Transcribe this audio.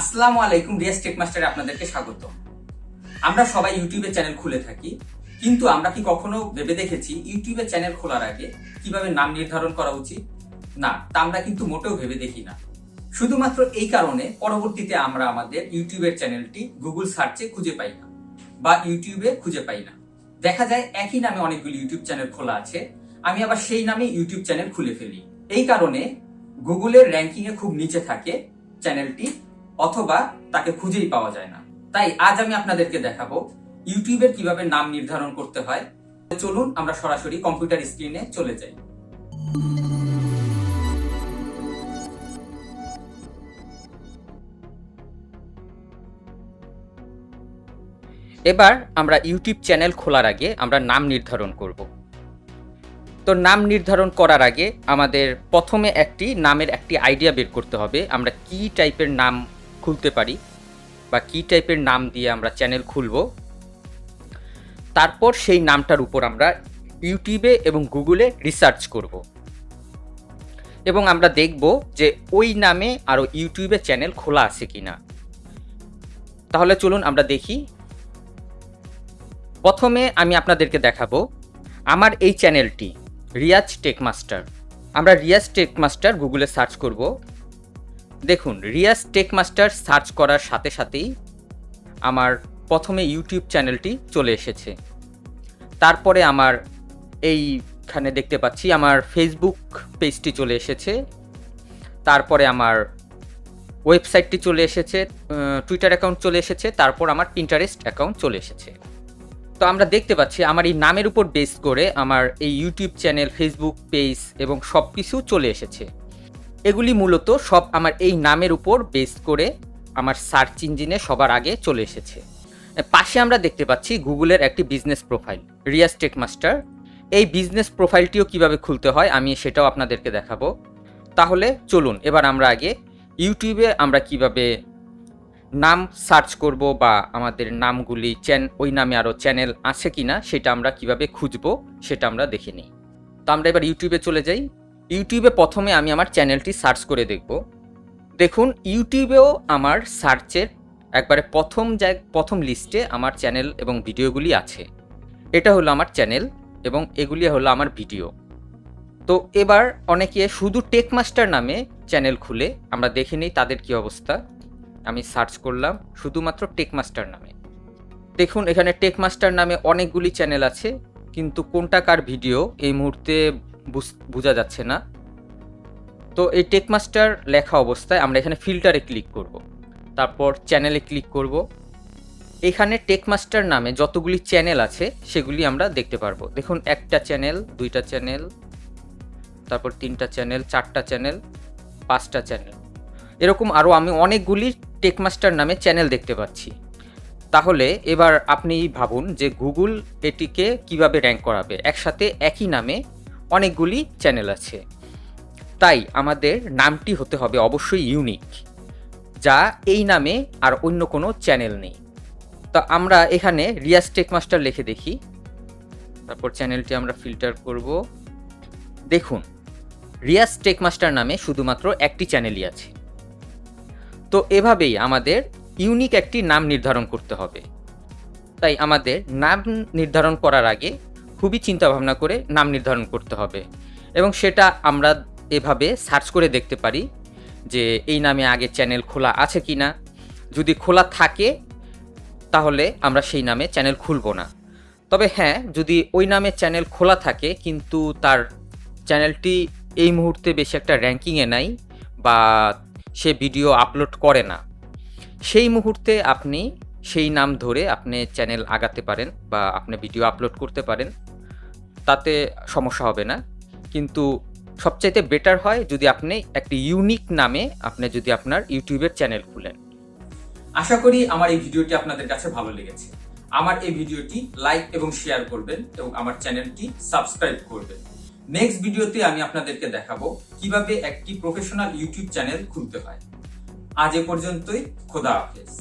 আসসালামু আলাইকুম রিয়াস টেক মাস্টারে আপনাদেরকে স্বাগত। আমরা সবাই ইউটিউবে চ্যানেল খুলে থাকি, কিন্তু আমরা কি কখনো ভেবে দেখেছি ইউটিউবে চ্যানেল খোলার আগে কীভাবে নাম নির্ধারণ করা উচিত? না, তা আমরা কিন্তু মোটেও ভেবে দেখি না। শুধুমাত্র এই কারণে পরবর্তীতে আমরা আমাদের ইউটিউবের চ্যানেলটি গুগল সার্চে খুঁজে পাই না, বা ইউটিউবে খুঁজে পাই না। দেখা যায় একই নামে অনেকগুলি ইউটিউব চ্যানেল খোলা আছে, আমি আবার সেই নামে ইউটিউব চ্যানেল খুলে ফেলি। এই কারণে গুগলের র্যাঙ্কিং এ খুব নিচে থাকে চ্যানেলটি অথবা তাকে খুঁজেই পাওয়া যায় না। তাই আজ আমি আপনাদেরকে দেখাবো ইউটিউবের কীভাবে নাম নির্ধারণ করতে হয়। চলুন আমরা সরাসরি কম্পিউটার স্ক্রিনে চলে যাই। এবার আমরা ইউটিউব চ্যানেল খোলার আগে আমরা নাম নির্ধারণ করব। তো নাম নির্ধারণ করার আগে আমাদের প্রথমে একটি নামের একটি আইডিয়া বের করতে হবে। আমরা কি টাইপের নাম খুলতে পারি বা কি টাইপের নাম দিয়ে আমরা চ্যানেল খুলব। তারপর সেই নামটার উপর আমরা ইউটিউবে এবং গুগলে রিসার্চ করব। এবং আমরা দেখব যে ওই নামে আরও ইউটিউবে চ্যানেল খোলা আছে কি না তাহলে চলুন আমরা দেখি। প্রথমে আমি আপনাদেরকে দেখাবো আমার এই চ্যানেলটি রিয়াজ টেকমাস্টার। আমরা রিয়াজ টেক মাস্টার গুগলে সার্চ করব। দেখুন রিয়াস টেক মাস্টার সার্চ করার সাথে সাথেই আমার প্রথমে ইউটিউব চ্যানেলটি চলে এসেছে। তারপরে আমার এইখানে দেখতে পাচ্ছি, আমার ফেসবুক পেজটি চলে এসেছে। তারপরে আমার ওয়েবসাইটটি চলে এসেছে টুইটার অ্যাকাউন্ট চলে এসেছে, তারপর আমার পিন্টারেস্ট অ্যাকাউন্ট চলে এসেছে। তো আমরা দেখতে পাচ্ছি, আমার এই নামের উপর বেস করে আমার এই ইউটিউব চ্যানেল ফেসবুক পেজ এবং সব কিছু চলে এসেছে। এগুলি মূলত সব আমার এই নামের উপর বেস করে আমার সার্চ ইঞ্জিনে সবার আগে চলে এসেছে। পাশে আমরা দেখতে পাচ্ছি গুগলের একটি business profile, Riaz tech master. এই বিজনেস প্রোফাইলটিও কীভাবে খুলতে হয় আমি সেটাও আপনাদেরকে দেখাবো। তাহলে চলুন, এবার আমরা আগে ইউটিউবে আমরা কীভাবে নাম সার্চ করব বা আমাদের নামগুলি চ্যান, ওই নামে আরও চ্যানেল আছে কি না সেটা আমরা কীভাবে খুঁজব সেটা আমরা দেখে নিই। তো আমরা এবার ইউটিউবে চলে যাই। ইউটিউবে প্রথমে আমি আমার চ্যানেলটি সার্চ করে দেখব। দেখুন, ইউটিউবেও আমার সার্চের একবারে প্রথম জায়, প্রথম লিস্টে আমার চ্যানেল এবং ভিডিওগুলি আছে। এটা হলো আমার চ্যানেল এবং এগুলি হলো আমার ভিডিও। তো এবার অনেকে শুধু টেকমাস্টার নামে চ্যানেল খুলে আমরা দেখে নিই তাদের কি অবস্থা। আমি সার্চ করলাম, শুধুমাত্র টেকমাস্টার নামে। দেখুন, এখানে টেকমাস্টার নামে অনেকগুলি চ্যানেল আছে, কিন্তু কোনটা কার ভিডিও, এই মুহূর্তে বুঝ- যাচ্ছে না। তো এই টেকমাস্টার লেখা অবস্থায় আমরা এখানে ফিল্টারে ক্লিক করব। তারপর চ্যানেলে ক্লিক করব। এখানে টেকমাস্টার নামে যতগুলি চ্যানেল আছে, সেগুলি আমরা দেখতে পারব। দেখুন, একটা চ্যানেল দুইটা চ্যানেল তারপর তিনটা চ্যানেল চারটা চ্যানেল পাঁচটা চ্যানেল এরকম আরও আমি অনেকগুলি টেকমাস্টার নামে চ্যানেল দেখতে পাচ্ছি। তাহলে এবার আপনি ভাবুন যে গুগল এটিকে কীভাবে র্যাঙ্ক করাবে? একসাথে একই নামে অনেকগুলি চ্যানেল আছে। তাই আমাদের নামটি হতে হবে অবশ্যই ইউনিক যা এই নামে আর অন্য কোনো চ্যানেল নেই। তো আমরা এখানে রিয়াজ টেকমাস্টার লিখে দেখি। তারপর চ্যানেলটি আমরা ফিল্টার করব। দেখুন রিয়াজ টেকমাস্টার নামে শুধুমাত্র একটি চ্যানেলই আছে। তো এভাবেই আমাদের ইউনিক একটি নাম নির্ধারণ করতে হবে। তাই আমাদের নাম নির্ধারণ করার আগে খুবই চিন্তা ভাবনা করে নাম নির্ধারণ করতে হবে। এবং সেটা আমরা এভাবে সার্চ করে দেখতে পারি যে এই নামে আগে চ্যানেল খোলা আছে কি না যদি খোলা থাকে, তাহলে আমরা সেই নামে চ্যানেল খুলব না। তবে হ্যাঁ যদি ওই নামে চ্যানেল খোলা থাকে, কিন্তু তার চ্যানেলটি এই মুহূর্তে বেশি একটা র্যাঙ্কিংয়ে নাই বা সে ভিডিও আপলোড করে না, সেই মুহূর্তে আপনি সেই নাম ধরে আপনি চ্যানেল আগাতে পারেন বা আপনি ভিডিও আপলোড করতে পারেন। তাতে সমস্যা হবে না। কিন্তু সবচাইতে বেটার হয় যদি আপনি একটি ইউনিক নামে আপনি যদি আপনার ইউটিউবের চ্যানেল খুলেন। আশা করি আমার এই ভিডিওটি আপনাদের কাছে ভালো লেগেছে। আমার এই ভিডিওটি লাইক এবং শেয়ার করবেন এবং আমার চ্যানেলটি সাবস্ক্রাইব করবেন। নেক্সট ভিডিওতে আমি আপনাদেরকে দেখাবো কীভাবে একটি প্রফেশনাল ইউটিউব চ্যানেল খুলতে হয়। আজ এ পর্যন্তই, খোদা হাফেজ।